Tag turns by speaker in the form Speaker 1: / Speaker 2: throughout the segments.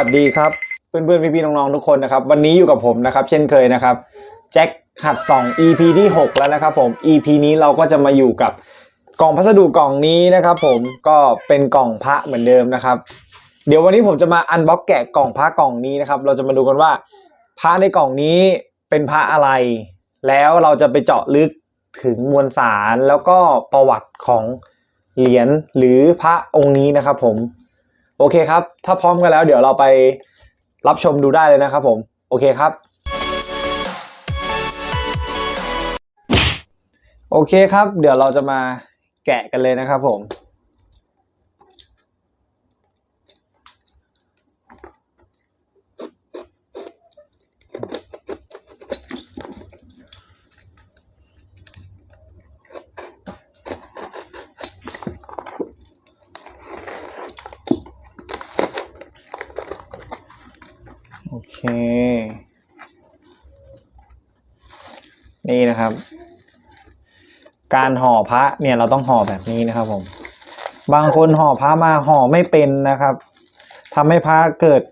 Speaker 1: วัสดีครับเพื่อนๆพี่ๆน้องๆทุกคนนะครับวันนี้อยู่กับผมนะครับเช่นเคยนะครับแจ็คหัดส่อง EP ที่ 6 แล้วนะครับผม EP นี้เราก็จะมาอยู่กับกล่องพัสดุกล่องนี้นะครับผมก็เป็นกล่องพระเหมือนเดิมนะครับ เดี๋ยววันนี้ผมจะมาอันบ็อกแกะกล่องพระกล่องนี้นะครับ เราจะมาดูกันว่าพระในกล่องนี้เป็นพระอะไร แล้วเราจะไปเจาะลึกถึงมวลสารแล้วก็ประวัติของเหรียญหรือพระองค์นี้นะครับผม โอเคครับ ถ้าพร้อมกันแล้วเดี๋ยวเราไปรับชมดูได้เลยนะครับผม โอเคครับ โอเคครับ เดี๋ยวเราจะมาแกะกันเลยนะครับผม โอเค นี่นะครับ การห่อพระเนี่ยเราต้องห่อแบบนี้นะครับผม บางคนห่อพระมาห่อไม่เป็นนะครับทำให้พระเกิด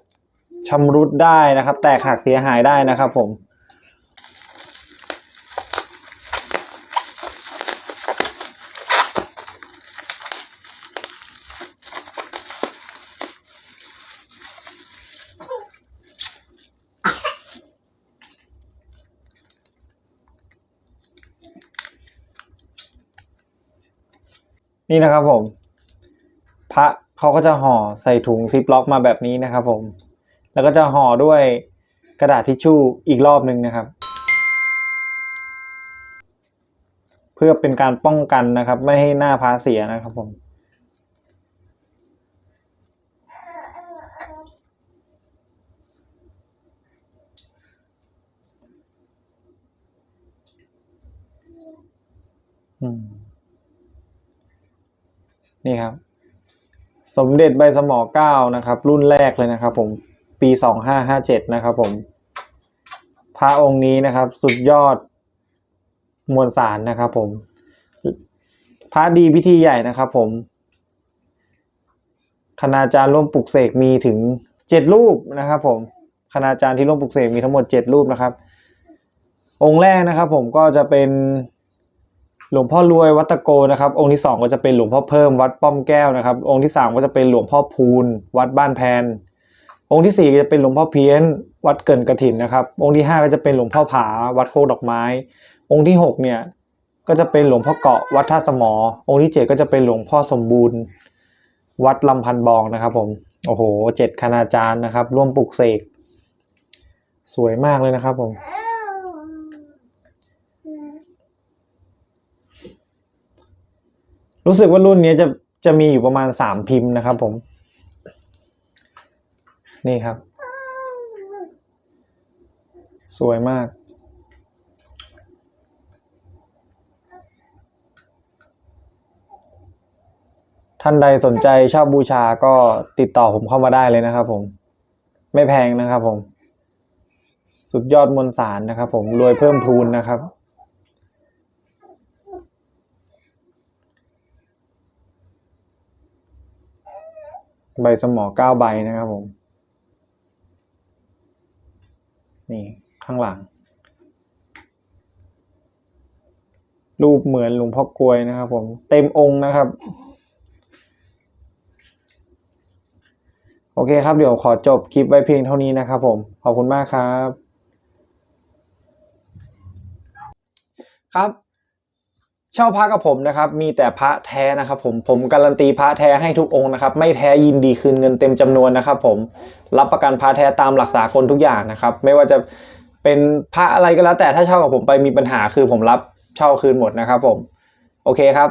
Speaker 1: ชำรุดได้นะครับ แตกหักเสียหายได้นะครับผม นี่นะครับผม พระเขาก็จะห่อใส่ถุงซิปล็อกมาแบบนี้นะครับผม แล้วก็จะห่อด้วยกระดาษทิชชู่อีกรอบหนึ่งนะครับ เพื่อเป็นการป้องกันนะครับ ไม่ให้หน้าพระเสียนะครับผม อืม นี่ครับ สมเด็จใบสมอเก้านะครับ รุ่นแรกเลยนะครับ ผมปีสองห้าห้าเจ็ดนะครับ ผม พระองค์นี้นะครับ สุดยอดมวลสารนะครับ ผม พระดีพิธีใหญ่นะครับ ผมคณาจารย์ร่วมปลุกเสกมีถึงเจ็ดรูปนะครับ ผมคณาจารย์ที่ร่วมปลุกเสกมีทั้งหมดเจ็ดรูปนะครับ องค์แรกนะครับ ผมก็จะเป็น หลวงพ่อรวยวัดตะโกนะครับ องค์ที่สองก็จะเป็นหลวงพ่อเพิ่มวัดป้อมแก้วนะครับ องค์ที่สามก็จะเป็นหลวงพ่อพูนวัดบ้านแพน องค์ที่สี่ก็จะเป็นหลวงพ่อเพี้ยน วัดเกินกระถินนะครับ องค์ที่ห้าก็จะเป็นหลวงพ่อผา วัดโคกดอกไม้ องค์ที่หกเนี่ยก็จะเป็นหลวงพ่อเกาะวัดท่าสมอ องค์ที่เจ็ดก็จะเป็นหลวงพ่อสมบูรณ์ วัดลำพันบองนะครับ ผมโอ้โหเจ็ดคณาจารย์นะครับ ร่วมปลุกเสกสวยมากเลยนะครับผม รู้สึกว่ารุ่นนี้จะจะมีอยู่ประมาณสามพิมพ์นะครับ ผม นี่ครับ สวยมาก ท่านใดสนใจชอบบูชาก็ติดต่อผมเข้ามาได้เลยนะครับ ผม ไม่แพงนะครับ ผม สุดยอดมวลสารนะครับ ผมรวยเพิ่มพูนนะครับ ใบสมอเก้าใบนะครับผม นี่ข้างหลัง รูปเหมือนหลวงพ่อกลวยนะครับผม เต็มองค์นะครับ โอเคครับเดี๋ยวขอจบคลิปไว้เพียงเท่านี้นะครับผม ขอบคุณมากครับ ครับ ช่าพระกับผมนะครับมีแต่พระแท้นะครับผมผมการันตีพระแท้ให้ทุกองค์นะครับไม่แท้ยินดีคืนเงินเต็มจำนวนนะครับ ผมรับประกันพระแท้ตามหลักสากลทุกอย่างนะครับ ไม่ว่าจะเป็นพระอะไรก็แล้วแต่ถ้าเช่ากับผมไปมีปัญหาคือผมรับเช่าคืนหมดนะครับ ผม โอเคครับ